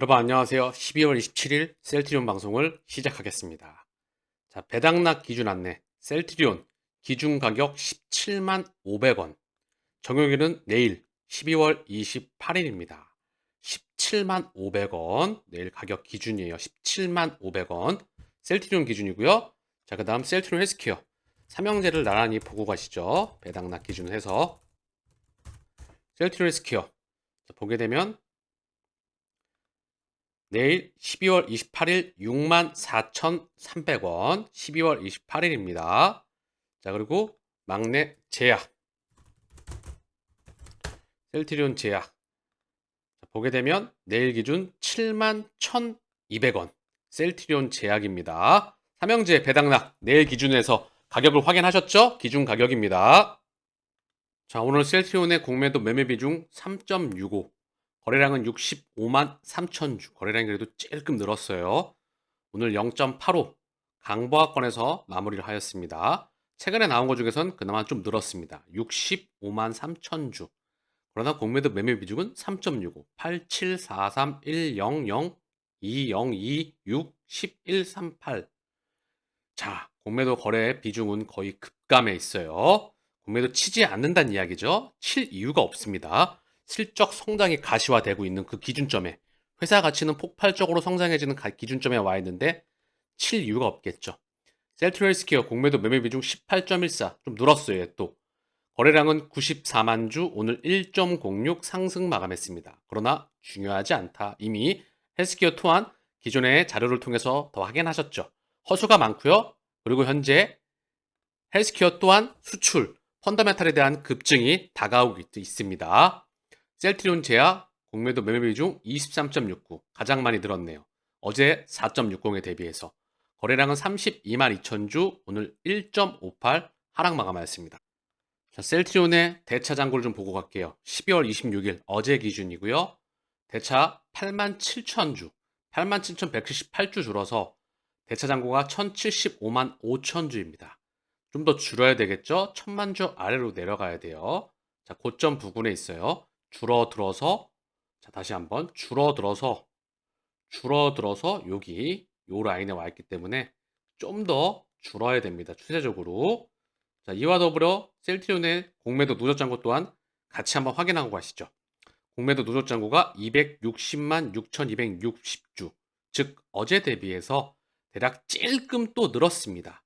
여러분 안녕하세요. 12월 27일 셀트리온 방송을 시작하겠습니다. 자, 배당락 기준 안내. 셀트리온 기준 가격 17만 500원. 적용일은 내일 12월 28일입니다. 17만 500원. 내일 가격 기준이에요. 17만 500원. 셀트리온 기준이고요. 자, 그다음 셀트리온 헬스케어. 삼형제를 나란히 보고 가시죠. 배당락 기준으로 해서 셀트리온 헬스케어. 자, 보게 되면 내일 12월 28일 64,300원 12월 28일입니다. 자 그리고 막내 제약 셀트리온 제약 자, 보게 되면 내일 기준 71,200원 셀트리온 제약입니다. 삼형제 배당락 내일 기준에서 가격을 확인하셨죠? 기준 가격입니다. 자 오늘 셀트리온의 공매도 매매 비중 3.65 거래량은 65만 3천 주. 거래량이 그래도 찔끔 늘었어요. 오늘 0.85 강보학권에서 마무리를 하였습니다. 최근에 나온 것 중에선 그나마 좀 늘었습니다. 65만 3천 주. 그러나 공매도 매매 비중은 3.65, 8743 100 202 6 1138. 자, 공매도 거래 비중은 거의 급감해 있어요. 공매도 치지 않는다는 이야기죠. 칠 이유가 없습니다. 실적 성장이 가시화되고 있는 그 기준점에 회사 가치는 폭발적으로 성장해지는 기준점에 와 있는데 칠 이유가 없겠죠. 셀트리얼스케어 공매도 매매 비중 18.14 좀 늘었어요. 또 거래량은 94만 주 오늘 1.06 상승 마감했습니다. 그러나 중요하지 않다. 이미 헬스케어 또한 기존의 자료를 통해서 더 확인하셨죠. 허수가 많고요. 그리고 현재 헬스케어 또한 수출, 펀더멘탈에 대한 급증이 다가오고 있습니다. 셀트리온 제약 공매도 매매 비중 23.69 가장 많이 늘었네요. 어제 4.60에 대비해서 거래량은 32만 2천 주 오늘 1.58 하락 마감하였습니다. 자, 셀트리온의 대차 잔고를 좀 보고 갈게요. 12월 26일 어제 기준이고요. 대차 8만 7천 주, 8만 7,178주 줄어서 대차 잔고가 1,075만 5천 주입니다. 좀 더 줄어야 되겠죠? 1천만 주 아래로 내려가야 돼요. 자, 고점 부근에 있어요. 줄어들어서 자 다시 한번 줄어들어서 줄어들어서 여기 요 라인에 와 있기 때문에 좀 더 줄어야 됩니다. 추세적으로. 자, 이와 더불어 셀트리온의 공매도 누적 잔고 또한 같이 한번 확인하고 가시죠. 공매도 누적 잔고가 260만 6,260주. 즉 어제 대비해서 대략 찔끔 또 늘었습니다.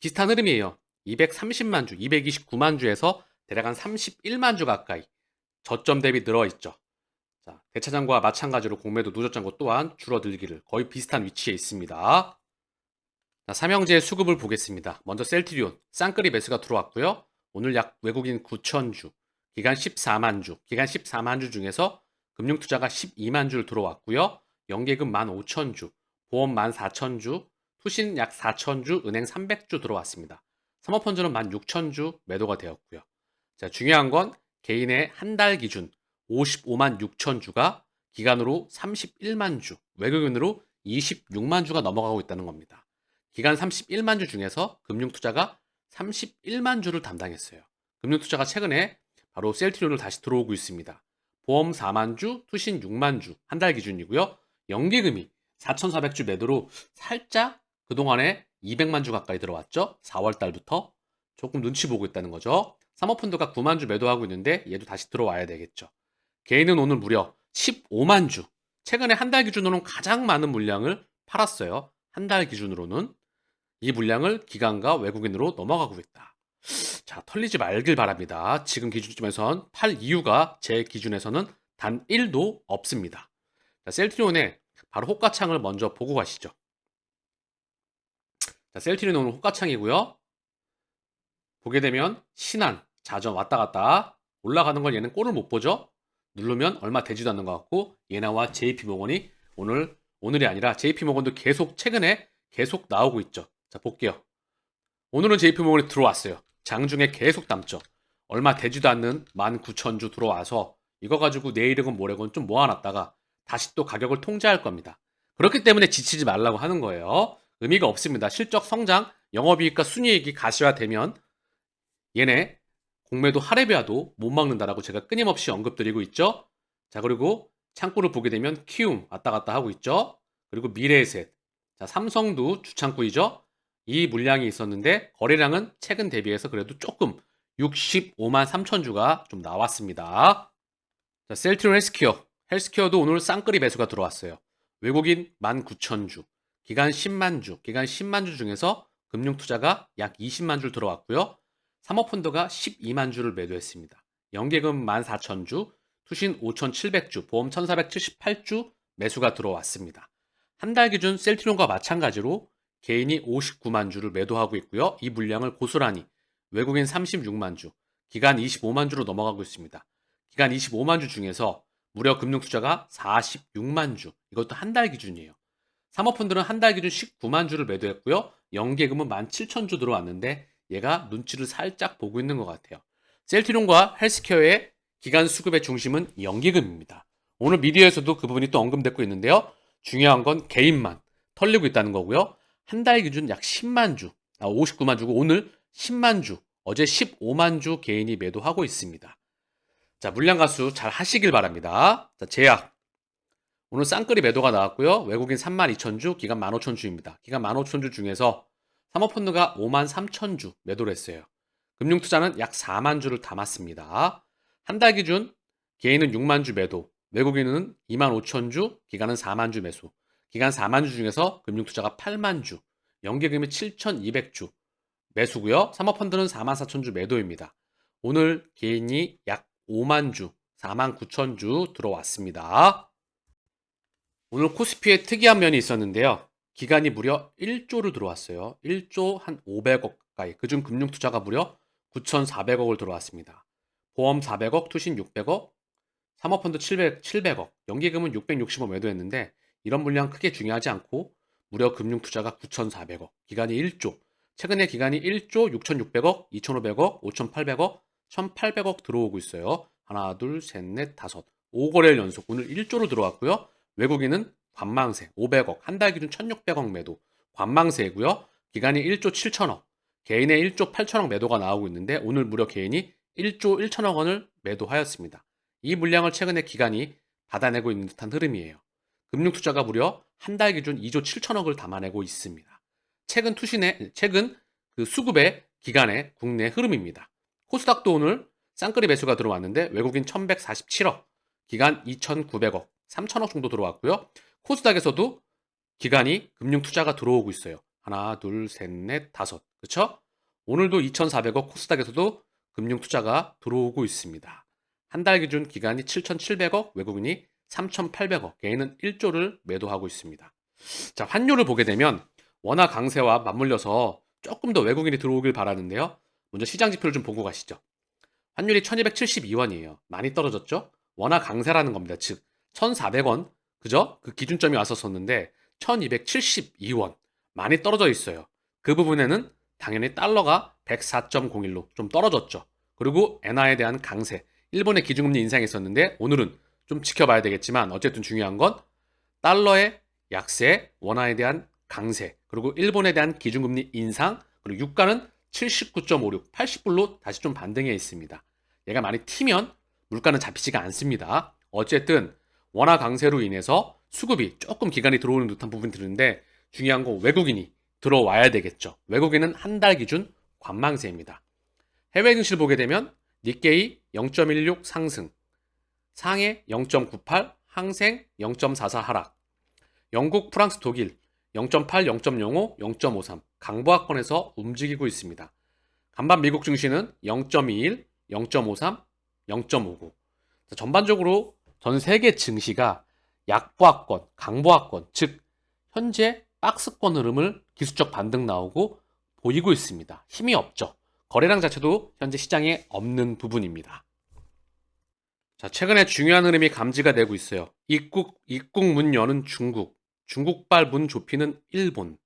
비슷한 흐름이에요. 230만 주, 229만 주에서 대략 한 31만 주 가까이 저점 대비 늘어 있죠. 자, 대차장과 마찬가지로 공매도 누적장고 또한 줄어들기를 거의 비슷한 위치에 있습니다. 자, 삼형제의 수급을 보겠습니다. 먼저 셀트리온, 쌍끌이 매수가 들어왔고요. 오늘 약 외국인 9천주, 기간 14만 주, 기간 14만 주 중에서 금융투자가 12만 주를 들어왔고요. 연계금 15,000주, 보험 14,000주, 투신 약 4,000주, 은행 300주 들어왔습니다. 사모펀드는 16,000주 매도가 되었고요. 자, 중요한 건 개인의 한 달 기준 55만 6천 주가 기간으로 31만 주, 외국인으로 26만 주가 넘어가고 있다는 겁니다. 기간 31만 주 중에서 금융투자가 31만 주를 담당했어요. 금융투자가 최근에 바로 셀트리온을 다시 들어오고 있습니다. 보험 4만 주, 투신 6만 주, 한 달 기준이고요. 연기금이 4,400주 매도로 살짝 그동안에 200만 주 가까이 들어왔죠. 4월 달부터 조금 눈치 보고 있다는 거죠. 사모펀드가 9만 주 매도하고 있는데 얘도 다시 들어와야 되겠죠. 개인은 오늘 무려 15만 주. 최근에 한 달 기준으로는 가장 많은 물량을 팔았어요. 한 달 기준으로는 이 물량을 기관과 외국인으로 넘어가고 있다. 자, 털리지 말길 바랍니다. 지금 기준점에선 팔 이유가 제 기준에서는 단 1도 없습니다. 자, 셀트리온의 바로 호가창을 먼저 보고 가시죠. 자, 셀트리온 오늘 호가창이고요. 보게 되면 신한, 자전 왔다 갔다 올라가는 건 얘는 꼴을 못 보죠. 누르면 얼마 되지도 않는 것 같고 얘나와 JP모건이 오늘 오늘이 아니라 JP모건도 계속 최근에 계속 나오고 있죠. 자 볼게요. 오늘은 JP모건이 들어왔어요. 장중에 계속 담죠. 얼마 되지도 않는 19,000주 들어와서 이거 가지고 내일이건 모레건 좀 모아놨다가 다시 또 가격을 통제할 겁니다. 그렇기 때문에 지치지 말라고 하는 거예요. 의미가 없습니다. 실적 성장, 영업이익과 순이익이 가시화되면 얘네 공매도 하레비아도 못 막는다라고 제가 끊임없이 언급드리고 있죠. 자 그리고 창구를 보게 되면 키움 왔다 갔다 하고 있죠. 그리고 미래에셋. 자, 삼성도 주창구이죠. 이 물량이 있었는데 거래량은 최근 대비해서 그래도 조금 65만 3천 주가 좀 나왔습니다. 자, 셀트리온 헬스케어. 헬스케어도 오늘 쌍끌이 매수가 들어왔어요. 외국인 19,000 주, 기간 10만 주, 기간 10만 주 중에서 금융 투자가 약 20만 주 들어왔고요. 사모펀드가 12만 주를 매도했습니다. 연계금 14,000주, 투신 5,700주, 보험 1,478주 매수가 들어왔습니다. 한 달 기준 셀트리온과 마찬가지로 개인이 59만 주를 매도하고 있고요. 이 물량을 고스란히 외국인 36만 주, 기간 25만 주로 넘어가고 있습니다. 기간 25만 주 중에서 무려 금융 투자가 46만 주. 이것도 한 달 기준이에요. 사모펀드는 한 달 기준 19만 주를 매도했고요. 연계금은 17,000주 들어왔는데 얘가 눈치를 살짝 보고 있는 것 같아요. 셀트리온과 헬스케어의 기간 수급의 중심은 연계금입니다. 오늘 미디어에서도 그 부분이 또 언급되고 있는데요. 중요한 건 개인만 털리고 있다는 거고요. 한 달 기준 약 10만 주, 아, 59만 주고 오늘 10만 주, 어제 15만 주 개인이 매도하고 있습니다. 자, 물량 가수 잘 하시길 바랍니다. 자, 제약. 오늘 쌍끌이 매도가 나왔고요. 외국인 32,000주, 기간 15,000주입니다. 기간 15,000주 중에서 사모펀드가 53,000주 매도를 했어요. 금융투자는 약 4만 주를 담았습니다. 한 달 기준 개인은 6만 주 매도, 외국인은 2만 5천 주, 기간은 4만 주 매수. 기간 4만 주 중에서 금융투자가 8만 주, 연계금이 7,200주 매수고요. 사모펀드는 4만 4천 주 매도입니다. 오늘 개인이 약 5만 주, 4만 9천 주 들어왔습니다. 오늘 코스피에 특이한 면이 있었는데요. 기간이 무려 1조를 들어왔어요. 1조 한 500억 가까이. 그중 금융 투자가 무려 9,400억을 들어왔습니다. 보험 400억, 투신 600억, 사모펀드 700, 700억, 연기금은 660억 매도했는데 이런 물량 크게 중요하지 않고 무려 금융 투자가 9,400억, 기간이 1조, 최근에 기간이 1조 6,600억, 2,500억, 5,800억, 1,800억 들어오고 있어요. 하나, 둘, 셋, 넷, 다섯. 5거래일 연속 오늘 1조로 들어왔고요. 외국인은 관망세 500억, 한 달 기준 1,600억 매도. 관망세고요. 기간이 1조 7천억, 개인의 1조 8천억 매도가 나오고 있는데 오늘 무려 개인이 1조 1천억 원을 매도하였습니다. 이 물량을 최근에 기간이 받아내고 있는 듯한 흐름이에요. 금융투자가 무려 한 달 기준 2조 7천억을 담아내고 있습니다. 최근 투신의 최근 그 수급의 기간의 국내 흐름입니다. 코스닥도 오늘 쌍끌이 매수가 들어왔는데 외국인 1147억, 기간 2,900억, 3천억 정도 들어왔고요. 코스닥에서도 기간이 금융 투자가 들어오고 있어요. 하나, 둘, 셋, 넷, 다섯. 그렇죠? 오늘도 2,400억 코스닥에서도 금융 투자가 들어오고 있습니다. 한 달 기준 기간이 7,700억, 외국인이 3,800억, 개인은 1조를 매도하고 있습니다. 자, 환율을 보게 되면 원화 강세와 맞물려서 조금 더 외국인이 들어오길 바라는데요. 먼저 시장 지표를 좀 보고 가시죠. 환율이 1272원이에요. 많이 떨어졌죠? 원화 강세라는 겁니다. 즉, 1400원, 그죠? 그 기준점이 왔었었는데, 1272원. 많이 떨어져 있어요. 그 부분에는 당연히 달러가 104.01로 좀 떨어졌죠. 그리고 엔화에 대한 강세. 일본의 기준금리 인상이 있었는데, 오늘은 좀 지켜봐야 되겠지만, 어쨌든 중요한 건 달러의 약세, 원화에 대한 강세, 그리고 일본에 대한 기준금리 인상, 그리고 유가는 79.56, 80불로 다시 좀 반등해 있습니다. 얘가 많이 튀면 물가는 잡히지가 않습니다. 어쨌든 원화 강세로 인해서 수급이 조금 기간이 들어오는 듯한 부분이 드는데 중요한 건 외국인이 들어와야 되겠죠. 외국인은 한 달 기준 관망세입니다. 해외 증시를 보게 되면 니케이 0.16 상승, 상해 0.98, 항생 0.44 하락, 영국, 프랑스, 독일 0.8, 0.05, 0.53 강보합권에서 움직이고 있습니다. 간밤 미국 증시는 0.21, 0.53, 0.59. 전반적으로 전 세계 증시가 약보합권, 강보합권, 즉 현재 박스권 흐름을 기술적 반등 나오고 보이고 있습니다. 힘이 없죠. 거래량 자체도 현재 시장에 없는 부분입니다. 자, 최근에 중요한 흐름이 감지가 되고 있어요. 입국, 입국 문 여는 중국, 중국발 문 좁히는 일본.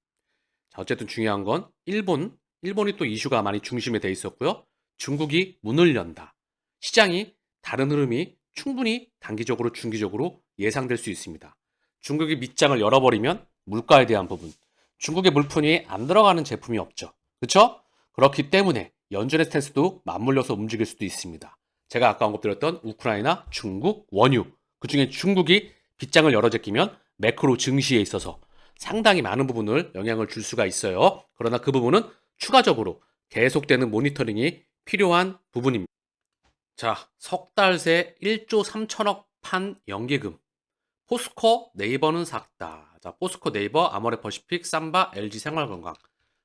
자, 어쨌든 중요한 건 일본, 일본이 또 이슈가 많이 중심에 돼 있었고요. 중국이 문을 연다. 시장이 다른 흐름이 충분히 단기적으로 중기적으로 예상될 수 있습니다. 중국이 밑장을 열어버리면 물가에 대한 부분, 중국의 물품이 안 들어가는 제품이 없죠. 그렇죠? 그렇기 때문에 연준의 스탠스도 맞물려서 움직일 수도 있습니다. 제가 아까 언급드렸던 우크라이나, 중국, 원유 그 중에 중국이 빗장을 여러 제끼면 매크로 증시에 있어서 상당히 많은 부분을 영향을 줄 수가 있어요. 그러나 그 부분은 추가적으로 계속되는 모니터링이 필요한 부분입니다. 자, 석 달 새 1조 3천억 판 연기금. 포스코 네이버는 삭다. 자, 포스코 네이버, 아모레퍼시픽, 삼바, LG 생활건강.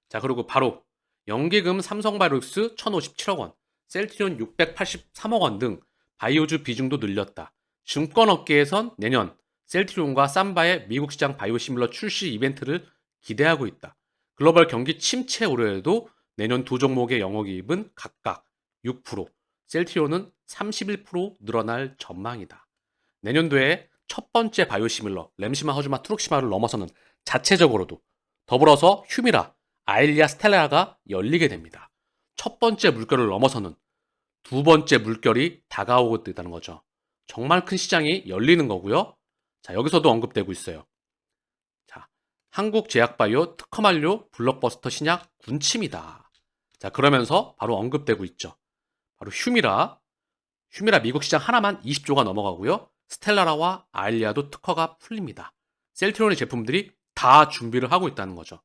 자, 그리고 바로 연기금 삼성바이오스 1,057억 원, 셀트리온 683억 원 등 바이오주 비중도 늘렸다. 증권업계에선 내년 셀트리온과 삼바의 미국 시장 바이오시밀러 출시 이벤트를 기대하고 있다. 글로벌 경기 침체 우려에도 내년 두 종목의 영업이익은 각각 6%, 셀트리온은 31% 늘어날 전망이다. 내년도에 첫 번째 바이오시밀러 램시마, 허즈마, 트룩시마를 넘어서는 자체적으로도 더불어서 휴미라, 아일리아 스텔라가 열리게 됩니다. 첫 번째 물결을 넘어서는 두 번째 물결이 다가오고 있다는 거죠. 정말 큰 시장이 열리는 거고요. 자, 여기서도 언급되고 있어요. 자, 한국 제약바이오 특허만료 블록버스터 신약 군침이다. 자, 그러면서 바로 언급되고 있죠. 바로 휴미라, 휴미라 미국 시장 하나만 20조가 넘어가고요. 스텔라라와 아일리아도 특허가 풀립니다. 셀트리온의 제품들이 다 준비를 하고 있다는 거죠.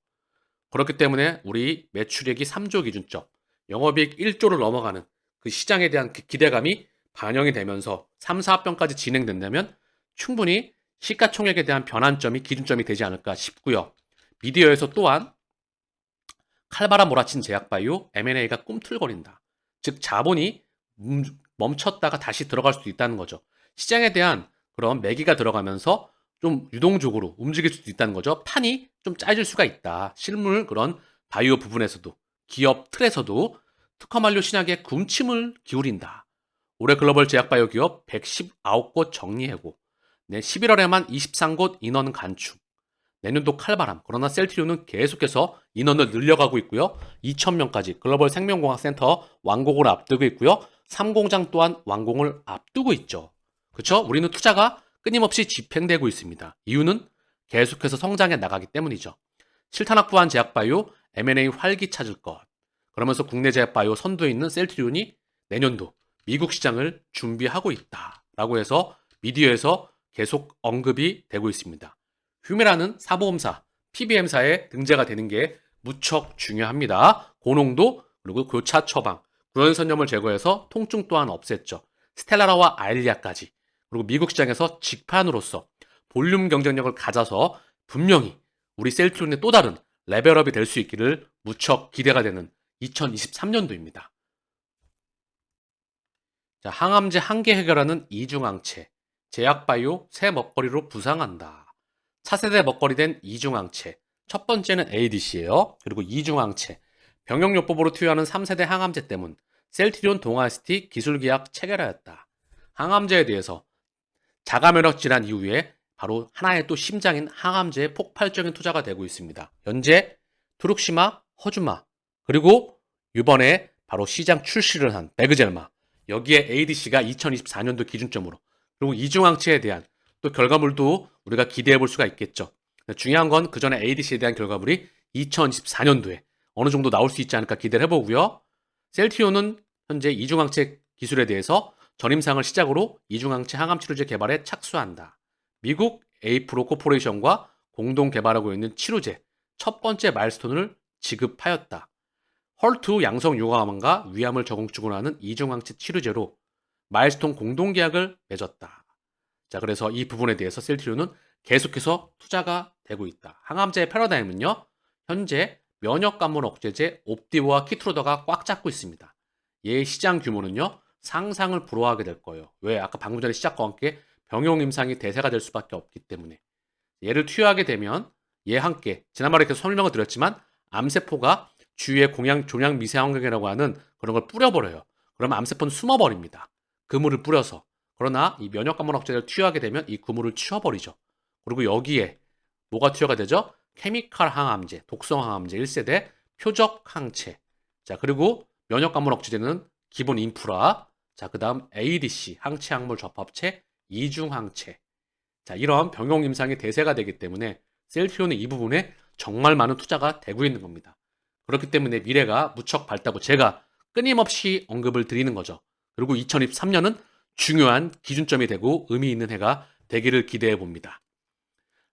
그렇기 때문에 우리 매출액이 3조 기준점, 영업이익 1조를 넘어가는 그 시장에 대한 그 기대감이 반영이 되면서 3, 4합병까지 진행된다면 충분히 시가총액에 대한 변환점이 기준점이 되지 않을까 싶고요. 미디어에서 또한 칼바람 몰아친 제약바이오 M&A가 꿈틀거린다. 즉 자본이 멈췄다가 다시 들어갈 수도 있다는 거죠. 시장에 대한 그런 매기가 들어가면서 좀 유동적으로 움직일 수도 있다는 거죠. 판이 좀 짜질 수가 있다. 실물 그런 바이오 부분에서도 기업 틀에서도 특허 만료 신약에 군침을 기울인다. 올해 글로벌 제약 바이오 기업 119곳 정리해고 내 11월에만 23곳 인원 간축 내년도 칼바람 그러나 셀트리온은 계속해서 인원을 늘려가고 있고요. 2,000명까지 글로벌 생명공학센터 완공을 앞두고 있고요. 3공장 또한 완공을 앞두고 있죠. 그렇죠? 우리는 투자가 끊임없이 집행되고 있습니다. 이유는 계속해서 성장해 나가기 때문이죠. 실탄 확보한 제약바이오 M&A 활기 찾을 것. 그러면서 국내 제약바이오 선두에 있는 셀트리온이 내년도 미국 시장을 준비하고 있다라고 해서 미디어에서 계속 언급이 되고 있습니다. 휴메라는 사보험사, PBM사에 등재가 되는 게 무척 중요합니다. 고농도 그리고 교차 처방, 구연선염을 제거해서 통증 또한 없앴죠. 스텔라라와 아일리아까지 그리고 미국 시장에서 직판으로서 볼륨 경쟁력을 가져서 분명히 우리 셀트론의 또 다른 레벨업이 될 수 있기를 무척 기대가 되는 2023년도입니다. 자, 항암제 한계 해결하는 이중항체. 제약바이오 새 먹거리로 부상한다. 차세대 먹거리 된 이중항체. 첫 번째는 ADC예요. 그리고 이중항체. 병용요법으로 투여하는 3세대 항암제 때문 셀트리온 동아ST 기술계약 체결하였다. 항암제에 대해서 자가면역 질환 이후에 바로 하나의 또 심장인 항암제에 폭발적인 투자가 되고 있습니다. 현재 트룩시마, 허주마, 그리고 이번에 바로 시장 출시를 한 베그젤마, 여기에 ADC가 2024년도 기준점으로 그리고 이중항체에 대한 또 결과물도 우리가 기대해 볼 수가 있겠죠. 중요한 건 그 전에 ADC에 대한 결과물이 2024년도에 어느 정도 나올 수 있지 않을까 기대를 해보고요. 셀티오는 현재 이중항체 기술에 대해서 전임상을 시작으로 이중항체 항암치료제 개발에 착수한다. 미국 에이프로 코퍼레이션과 공동 개발하고 있는 치료제 첫 번째 마일스톤을 지급하였다. 헐트 양성 요강암과 위암을 적응증으로 하는 이중항체 치료제로 마일스톤 공동 계약을 맺었다. 자, 그래서 이 부분에 대해서 셀트리온은 계속해서 투자가 되고 있다. 항암제의 패러다임은요, 현재 면역감물 억제제 옵디보와 키트로더가 꽉 잡고 있습니다. 얘의 시장 규모는요, 상상을 불허하게 될 거예요. 왜? 아까 방금 전에 시작과 함께 병용 임상이 대세가 될 수밖에 없기 때문에. 얘를 투여하게 되면 얘 함께, 지난번에 계속 설명을 드렸지만, 암세포가 주위에 공양, 종양 미세 환경이라고 하는 그런 걸 뿌려버려요. 그러면 암세포는 숨어버립니다. 그물을 뿌려서. 그러나 이 면역감물 억제제를 투여하게 되면 이 그물을 치워버리죠. 그리고 여기에 뭐가 투여가 되죠? 케미칼 항암제, 독성 항암제 1세대, 표적 항체. 자, 그리고 면역감물 억제제는 기본 인프라. 자, 그 다음 ADC, 항체 약물 접합체, 이중 항체. 자, 이런 병용 임상이 대세가 되기 때문에 셀트리온의 이 부분에 정말 많은 투자가 되고 있는 겁니다. 그렇기 때문에 미래가 무척 밝다고 제가 끊임없이 언급을 드리는 거죠. 그리고 2023년은 중요한 기준점이 되고 의미 있는 해가 되기를 기대해 봅니다.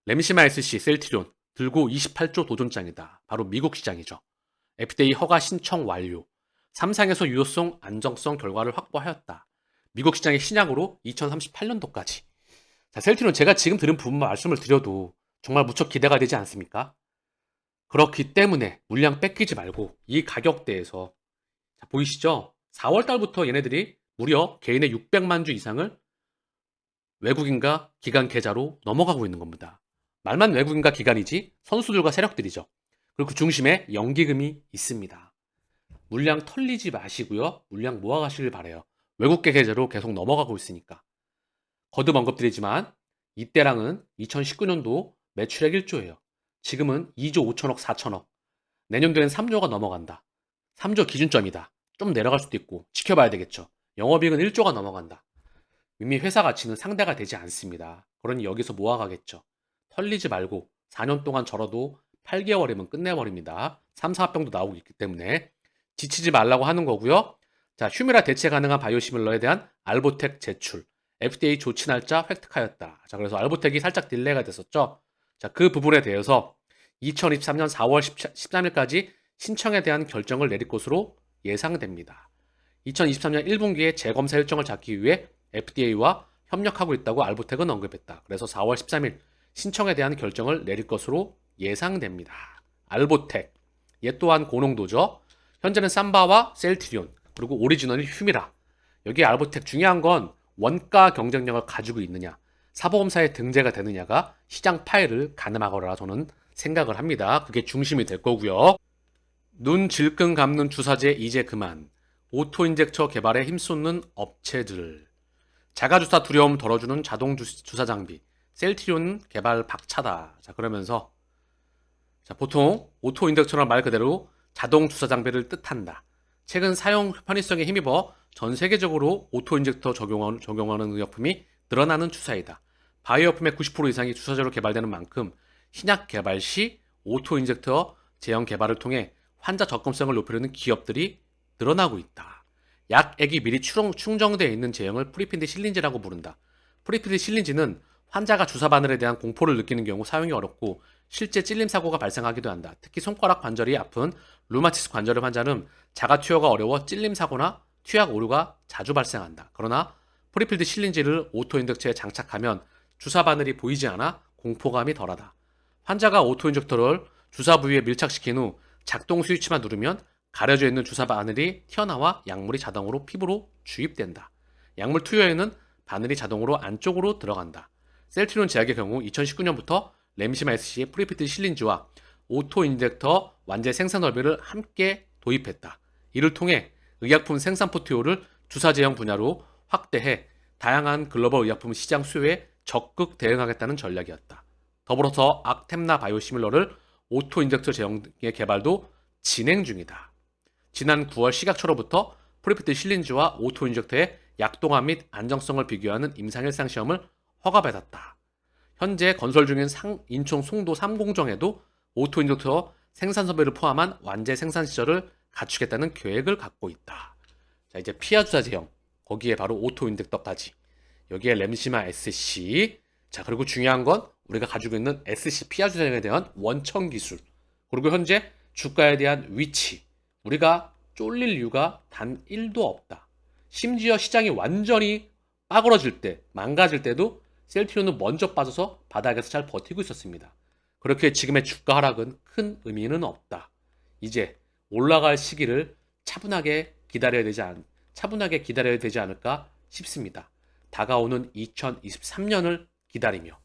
램시마 SC 셀트리온 들고 28조 도전장이다. 바로 미국 시장이죠. FDA 허가 신청 완료. 삼상에서 유효성, 안정성 결과를 확보하였다. 미국 시장의 신약으로 2038년도까지. 자, 셀트리온 제가 지금 들은 부분만 말씀을 드려도 정말 무척 기대가 되지 않습니까? 그렇기 때문에 물량 뺏기지 말고 이 가격대에서 자, 보이시죠? 4월 달부터 얘네들이 무려 개인의 600만 주 이상을 외국인과 기관 계좌로 넘어가고 있는 겁니다. 말만 외국인과 기관이지 선수들과 세력들이죠. 그리고 그 중심에 연기금이 있습니다. 물량 털리지 마시고요. 물량 모아가시길 바래요. 외국계 계좌로 계속 넘어가고 있으니까. 거듭 언급드리지만 이때랑은 2019년도 매출액 1조예요. 지금은 2조 5천억 4천억. 내년도엔 3조가 넘어간다. 3조 기준점이다. 좀 내려갈 수도 있고 지켜봐야 되겠죠. 영업이익은 1조가 넘어간다. 이미 회사 가치는 상대가 되지 않습니다. 그러니 여기서 모아가겠죠. 털리지 말고 4년 동안 절어도 8개월이면 끝내버립니다. 3, 4합병도 나오고 있기 때문에 지치지 말라고 하는 거고요. 자, 휴미라 대체 가능한 바이오시밀러에 대한 알보텍 제출. FDA 조치 날짜 획득하였다. 자, 그래서 알보텍이 살짝 딜레이가 됐었죠. 자, 그 부분에 대해서 2023년 4월 13일까지 신청에 대한 결정을 내릴 것으로 예상됩니다. 2023년 1분기에 재검사 일정을 잡기 위해 FDA와 협력하고 있다고 알보텍은 언급했다. 그래서 4월 13일 신청에 대한 결정을 내릴 것으로 예상됩니다. 알보텍. 얘 또한 고농도죠. 현재는 삼바와 셀트리온, 그리고 오리지널이 휴미라. 여기 알보텍 중요한 건 원가 경쟁력을 가지고 있느냐, 사보험사에 등재가 되느냐가 시장 파일을 가늠하거라 저는 생각을 합니다. 그게 중심이 될 거고요. 눈 질끈 감는 주사제 이제 그만. 오토 인젝터 개발에 힘쏟는 업체들. 자가주사 두려움 덜어주는 자동 주- 주사 장비. 셀트리온 개발 박차다. 자, 그러면서 자, 보통 오토 인젝터란 말 그대로 자동 주사 장비를 뜻한다. 최근 사용 편의성에 힘입어 전 세계적으로 오토 인젝터 적용하는, 적용하는 의약품이 늘어나는 추세이다. 바이오약품의 90% 이상이 주사제로 개발되는 만큼 신약 개발 시 오토 인젝터 제형 개발을 통해 환자 접근성을 높이려는 기업들이 늘어나고 있다. 약액이 미리 충정되어 있는 제형을 프리핀드 실린지라고 부른다. 프리핀드 실린지는 환자가 주사 바늘에 대한 공포를 느끼는 경우 사용이 어렵고 실제 찔림 사고가 발생하기도 한다. 특히 손가락 관절이 아픈 루마티스 관절의 환자는 자가 투여가 어려워 찔림 사고나 투약 오류가 자주 발생한다. 그러나 프리필드 실린지를 오토 인젝터에 장착하면 주사 바늘이 보이지 않아 공포감이 덜하다. 환자가 오토 인젝터를 주사 부위에 밀착시킨 후 작동 스위치만 누르면 가려져 있는 주사 바늘이 튀어나와 약물이 자동으로 피부로 주입된다. 약물 투여에는 바늘이 자동으로 안쪽으로 들어간다. 셀트리온 제약의 경우 2019년부터 램시마 SC의 프리피트 실린지와 오토 인젝터 완제 생산 설비를 함께 도입했다. 이를 통해 의약품 생산 포트folio를 주사 제형 분야로 확대해 다양한 글로벌 의약품 시장 수요에 적극 대응하겠다는 전략이었다. 더불어서 악템나 바이오시밀러를 오토 인젝터 제형의 개발도 진행 중이다. 지난 9월 시각처로부터 프리피트 실린지와 오토 인젝터의 약동화 및 안정성을 비교하는 임상일상 시험을 허가받았다. 현재 건설 중인 상- 인천 송도 3공정에도 오토 인젝터 생산 설비를 포함한 완제 생산 시설을 갖추겠다는 계획을 갖고 있다. 자, 이제 피아 주사 제형. 거기에 바로 오토 인젝터까지. 여기에 램시마 SC. 자, 그리고 중요한 건 우리가 가지고 있는 SC 피아 주사제형에 대한 원천 기술. 그리고 현재 주가에 대한 위치. 우리가 쫄릴 이유가 단 1도 없다. 심지어 시장이 완전히 빠그러질 때, 망가질 때도 셀트리온은 먼저 빠져서 바닥에서 잘 버티고 있었습니다. 그렇게 지금의 주가 하락은 큰 의미는 없다. 이제 올라갈 시기를 차분하게 기다려야 되지 않, 차분하게 기다려야 되지 않을까 싶습니다. 다가오는 2023년을 기다리며